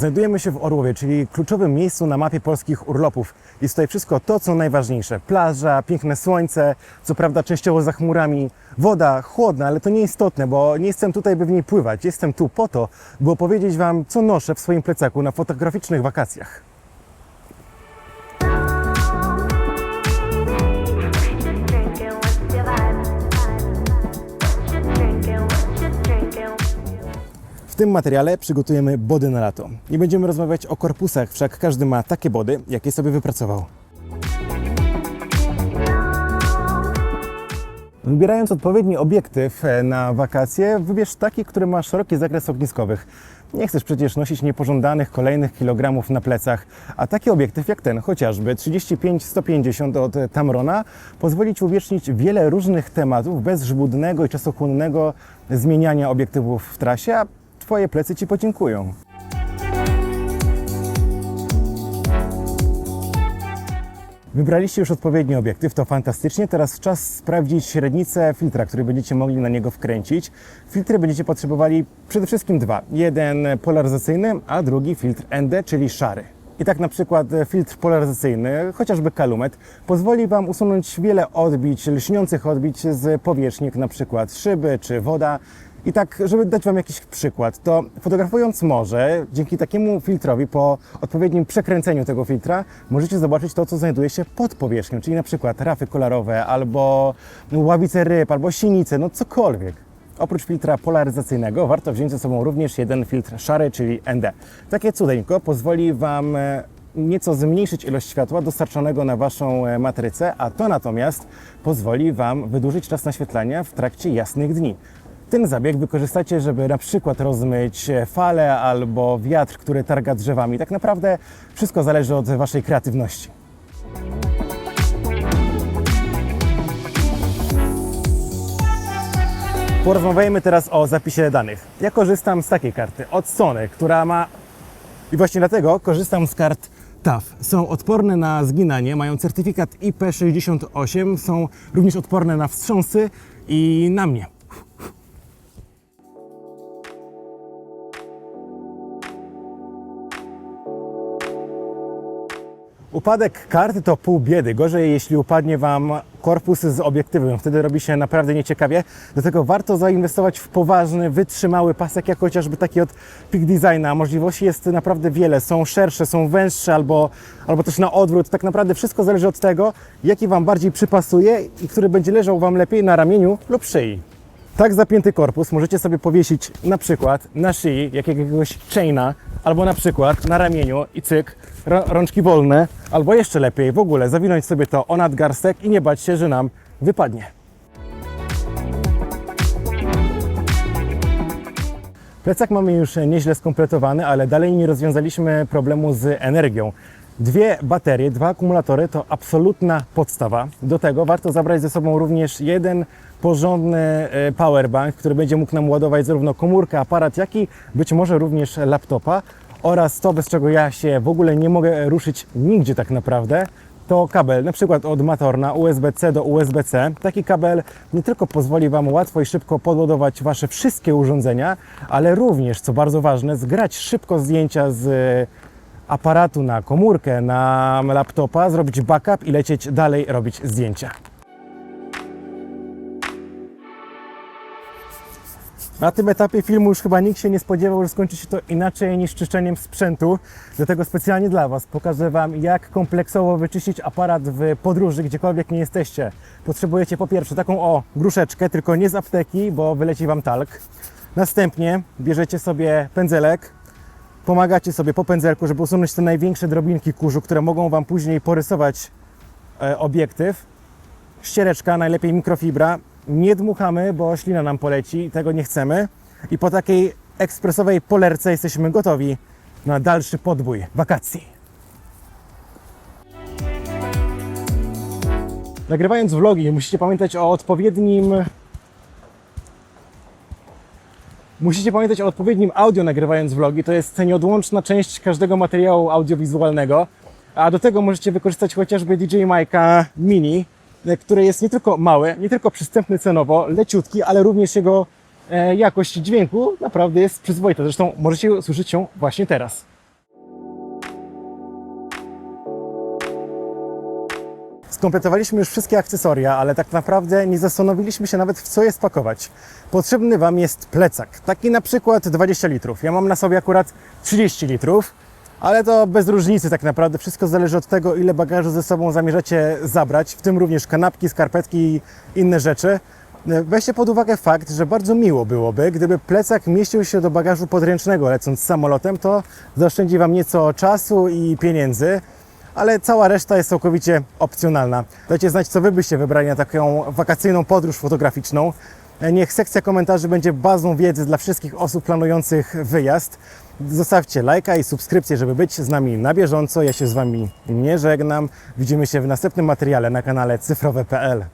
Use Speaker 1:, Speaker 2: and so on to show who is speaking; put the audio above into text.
Speaker 1: Znajdujemy się w Orłowie, czyli kluczowym miejscu na mapie polskich urlopów. Jest tutaj wszystko to, co najważniejsze. Plaża, piękne słońce, co prawda częściowo za chmurami, woda chłodna, ale to nieistotne, bo nie jestem tutaj, by w niej pływać. Jestem tu po to, by opowiedzieć Wam, co noszę w swoim plecaku na fotograficznych wakacjach. Tym materiale przygotujemy body na lato. Nie będziemy rozmawiać o korpusach, wszak każdy ma takie body, jakie sobie wypracował. Wybierając odpowiedni obiektyw e, na wakacje, wybierz taki, który ma szeroki zakres ogniskowych. Nie chcesz przecież nosić niepożądanych kolejnych kilogramów na plecach, a taki obiektyw jak ten, chociażby 35-150 od Tamrona, pozwoli Ci uwiecznić wiele różnych tematów bez żmudnego i czasochłonnego zmieniania obiektywów w trasie, a Twoje plecy Ci podziękują. Wybraliście już odpowiedni obiektyw, to fantastycznie. Teraz czas sprawdzić średnicę filtra, który będziecie mogli na niego wkręcić. Filtry będziecie potrzebowali przede wszystkim dwa. Jeden polaryzacyjny, a drugi filtr ND, czyli szary. I tak na przykład filtr polaryzacyjny, chociażby kalumet, pozwoli Wam usunąć wiele odbić, lśniących odbić z powierzchni, jak na przykład szyby czy woda. I tak, żeby dać Wam jakiś przykład, to fotografując morze, dzięki takiemu filtrowi, po odpowiednim przekręceniu tego filtra, możecie zobaczyć to, co znajduje się pod powierzchnią, czyli na przykład rafy kolorowe, albo ławice ryb, albo sinice, no cokolwiek. Oprócz filtra polaryzacyjnego warto wziąć ze sobą również jeden filtr szary, czyli ND. Takie cudeńko pozwoli Wam e, nieco zmniejszyć ilość światła dostarczonego na Waszą e, matrycę, a to natomiast pozwoli Wam wydłużyć czas naświetlania w trakcie jasnych dni. Ten zabieg wykorzystacie, żeby na przykład rozmyć e, falę albo wiatr, który targa drzewami. Tak naprawdę wszystko zależy od Waszej kreatywności. Porozmawiajmy teraz o zapisie danych. Ja korzystam z takiej karty od Sony, która ma i właśnie dlatego korzystam z kart TAF. Są odporne na zginanie, mają certyfikat IP68, są również odporne na wstrząsy i na mnie. Upadek karty to pół biedy. Gorzej, jeśli upadnie Wam korpus z obiektywem. Wtedy robi się naprawdę nieciekawie. Dlatego warto zainwestować w poważny, wytrzymały pasek, jak chociażby taki od Peak Designa. Możliwości jest naprawdę wiele. Są szersze, są węższe albo, albo też na odwrót. Tak naprawdę wszystko zależy od tego, jaki Wam bardziej przypasuje i który będzie leżał Wam lepiej na ramieniu lub szyi. Tak zapięty korpus możecie sobie powiesić na przykład na szyi jak jakiegoś chaina, albo na przykład na ramieniu i cyk, rą- rączki wolne, albo jeszcze lepiej w ogóle zawinąć sobie to o nadgarstek i nie bać się, że nam wypadnie. Plecak mamy już nieźle skompletowany, ale dalej nie rozwiązaliśmy problemu z energią. Dwie baterie, dwa akumulatory to absolutna podstawa. Do tego warto zabrać ze sobą również jeden porządny e, powerbank, który będzie mógł nam ładować zarówno komórkę, aparat, jak i być może również laptopa. Oraz to, bez czego ja się w ogóle nie mogę ruszyć nigdzie tak naprawdę, to kabel, na przykład od Matorna USB-C do USB-C. Taki kabel nie tylko pozwoli Wam łatwo i szybko podładować Wasze wszystkie urządzenia, ale również, co bardzo ważne, zgrać szybko zdjęcia z aparatu na komórkę, na laptopa, zrobić backup i lecieć dalej robić zdjęcia. Na tym etapie filmu już chyba nikt się nie spodziewał, że skończy się to inaczej niż czyszczeniem sprzętu. Dlatego specjalnie dla Was pokażę Wam, jak kompleksowo wyczyścić aparat w podróży, gdziekolwiek nie jesteście. Potrzebujecie po pierwsze taką o gruszeczkę, tylko nie z apteki, bo wyleci Wam talk. Następnie bierzecie sobie pędzelek, pomagacie sobie po pędzelku, żeby usunąć te największe drobinki kurzu, które mogą Wam później porysować e, obiektyw. Ściereczka, najlepiej mikrofibra. Nie dmuchamy, bo ślina nam poleci i tego nie chcemy. I po takiej ekspresowej polerce jesteśmy gotowi na dalszy podbój wakacji. Nagrywając vlogi, musicie pamiętać o odpowiednim Musicie pamiętać o odpowiednim audio nagrywając vlogi. To jest nieodłączna część każdego materiału audiowizualnego. A do tego możecie wykorzystać chociażby DJ Mike'a Mini, e, który jest nie tylko mały, nie tylko przystępny cenowo, leciutki, ale również jego e, jakość dźwięku naprawdę jest przyzwoita. Zresztą możecie usłyszeć ją właśnie teraz. Skompletowaliśmy już wszystkie akcesoria, ale tak naprawdę nie zastanowiliśmy się nawet w co je spakować. Potrzebny Wam jest plecak, taki na przykład 20 litrów. Ja mam na sobie akurat 30 litrów, ale to bez różnicy tak naprawdę. Wszystko zależy od tego, ile bagażu ze sobą zamierzacie zabrać, w tym również kanapki, skarpetki i inne rzeczy. Weźcie pod uwagę fakt, że bardzo miło byłoby, gdyby plecak mieścił się do bagażu podręcznego lecąc samolotem, to zaoszczędzi Wam nieco czasu i pieniędzy, ale cała reszta jest całkowicie opcjonalna. Dajcie znać, co Wy byście wybrali na taką wakacyjną podróż fotograficzną. Niech sekcja komentarzy będzie bazą wiedzy dla wszystkich osób planujących wyjazd. Zostawcie lajka i subskrypcję, żeby być z nami na bieżąco. Ja się z Wami nie żegnam. Widzimy się w następnym materiale na kanale cyfrowe.pl.